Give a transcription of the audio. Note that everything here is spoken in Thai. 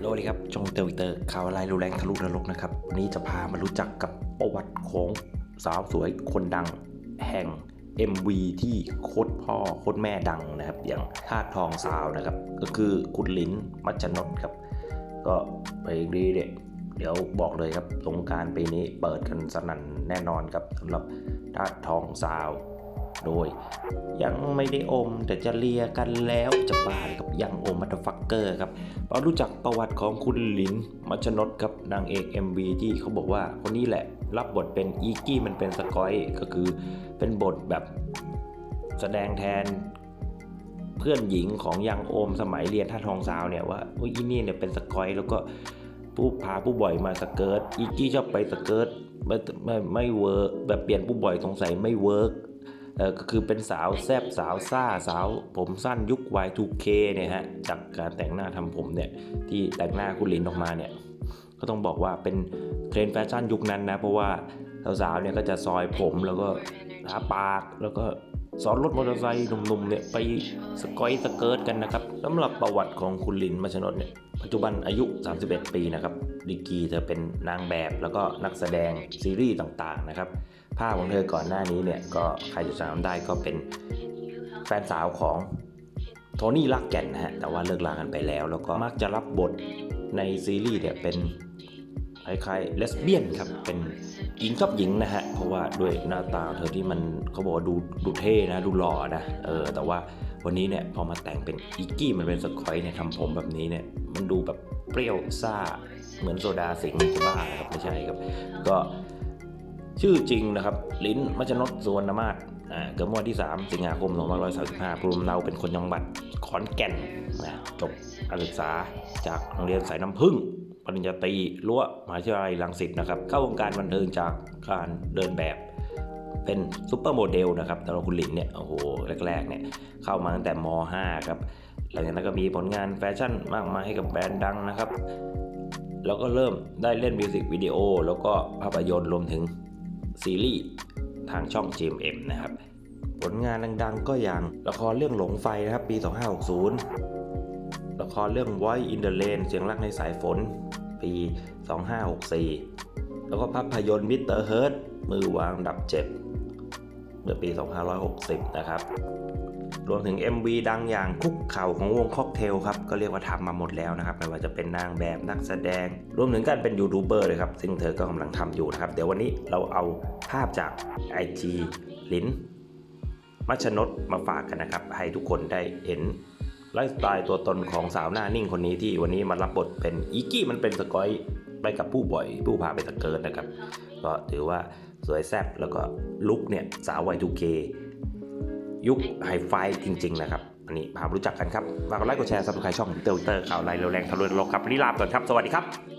โลดีครับจงเตอร์วิเตอร์ข่าวอะไรรุนแรงทะลุนรกนะครับ วันนี้จะพามารู้จักกับประวัติของสาวสวยคนดังแห่ง MV ที่โคตรพ่อโคตรแม่ดังนะครับ อย่างธาตุทองสาวนะครับ ก็คือคุณลินมัจจนนท์ครับ ก็เพลงนี้เนี่ยเดี๋ยวบอกเลยครับสงการปีนี้เปิดกันสนั่นแน่นอนครับสำหรับธาตุทองสาว โดย ยังไม่ได้อมแต่จะเลียกันแล้วจะบาเลยครับยังอมมัตฟักเกอร์ครับเรารู้จักประวัติของคุณหลินมัชนดครับนางเอก MV ที่เขาบอกว่าคนนี้แหละ รับบทเป็นอีกี้มันเป็นสกอยก็คือเป็นบทแบบแสดงแทนเพื่อนหญิงของยังโอมสมัยเรียนท่าทองสาวเนี่ยว่าโอ้ยอีนี่เนี่ยเป็นสกอยแล้วก็ผู้พาผู้บ่อยมาสเกิร์ตอีกี้ชอบไปสเกิร์ตไม่ไม่ไม่เวิร์กแบบเปลี่ยนผู้บ่อยสงสัยไม่เวิร์ก เออก็คือเป็นสาวแซบสาวซ่าสาวผมสั้นยุค Y2K เนี่ยฮะจากการแต่งหน้าทำผมเนี่ยที่แต่งหน้าคุณลินออกมาเนี่ยก็ต้องบอกว่าเป็นเทรนด์แฟชั่นยุคนั้นนะเพราะว่าสาวๆเนี่ยก็จะซอยผมแล้วก็ทาปากแล้วก็ซ้อนรถมอเตอร์ไซค์หนุ่มๆเนี่ยไปสกอยสเกิร์ตกันนะครับสำหรับประวัติของคุณลินมัชนนท์เนี่ยปัจจุบันอายุ 31 ปีนะครับดีกรีเธอเป็นนางแบบแล้วก็นักแสดงซีรีส์ต่างๆนะครับ ภาพของเธอก่อนหน้านี้เนี่ยก็ใครจะจำได้ก็เป็นแฟนสาวของโทนี่ลักแก่นนะฮะแต่ว่าเลิกลากันไปแล้ว แล้วก็มักจะรับบทในซีรีส์เนี่ยเป็นคล้ายๆเลสเบี้ยนครับ เป็นหญิงกับหญิงนะฮะ เพราะว่าด้วยหน้าตาเธอที่มันเขาบอกว่าดูดูเท่นะ ดูหล่อนะ เออ แต่ว่าวันนี้เนี่ยพอมาแต่งเป็นอีกกี้มันเป็นสกอยเนี่ยทำผมแบบนี้เนี่ย มันดูแบบเปรี้ยวซ่า เหมือนโซดาสิงห์บ้านะครับ ไม่ใช่ครับ ก็ ชื่อจริงนะครับ ลิ้นมัจนดสวนมาศอ่าเกิดเมื่อวันที่ 3 สิงหาคม 2535ภูมิลำเนาเป็นคนจังหวัดขอนแก่นนะจบการศึกษาจากโรงเรียนสายน้ำพึ่งปริญญาตรีรั้วมหาวิทยาลัยรังสิตนะครับ เข้าวงการบันเทิงจากการเดินแบบ เป็นซูเปอร์โมเดลนะครับแต่ว่าคุณหลินเนี่ยโอ้โหแรกๆเนี่ยเข้ามาตั้งแต่ม .5 ครับหลังจากนั้นก็มีผลงานแฟชั่นมากมายให้กับแบรนด์ดังนะครับ แล้วก็เริ่มได้เล่นมิวสิกวิดีโอแล้วก็ภาพยนตร์รวมถึง ซีรีส์ทางช่อง GMM นะครับ ผลงานดังๆ ก็อย่างละครเรื่องหลงไฟนะครับปี 2560 ละครเรื่อง Voice in the Rain เสียงรักในสายฝน ปี 2564 แล้วก็ภาพยนตร์มิสเตอร์เฮิร์มือวางดับเจ็บเมื่อปี 2560 นะครับ รวมถึง MV ดังอย่างคุกเข่าของวงค็อกเทลครับก็เรียกว่าทำมาหมดแล้วนะครับไม่ว่าจะเป็นนางแบบนักแสดง รวมถึงการเป็นยูทูบเบอร์เลยครับซึ่งเธอก็กำลังทำอยู่นะครับเดี๋ยววันนี้เราเอาภาพจาก IG ลินมัชนดมาฝากกันนะครับ ให้ทุกคนได้เห็นไลฟ์สไตล์ตัวตนของสาวหน้านิ่งคนนี้ที่วันนี้มารับบทเป็นอีกี้มันเป็นสกอยไปกับผู้บ่อย ผู้พาไปตะเกิดนะครับ ก็ถือว่าสวยแซ่บแล้วก็ลุคเนี่ยสาว Y2K ยุค ยุคไฮไฟจริง ๆ นะครับอันนี้พามารู้จักกันครับฝากกดไลค์กดแชร์ซับสไครต์ช่องเตอร์เตอร์ข่าวไลน์เร็วแรงทะลุโลกครับวันนี้ลาไปก่อนครับ สวัสดีครับ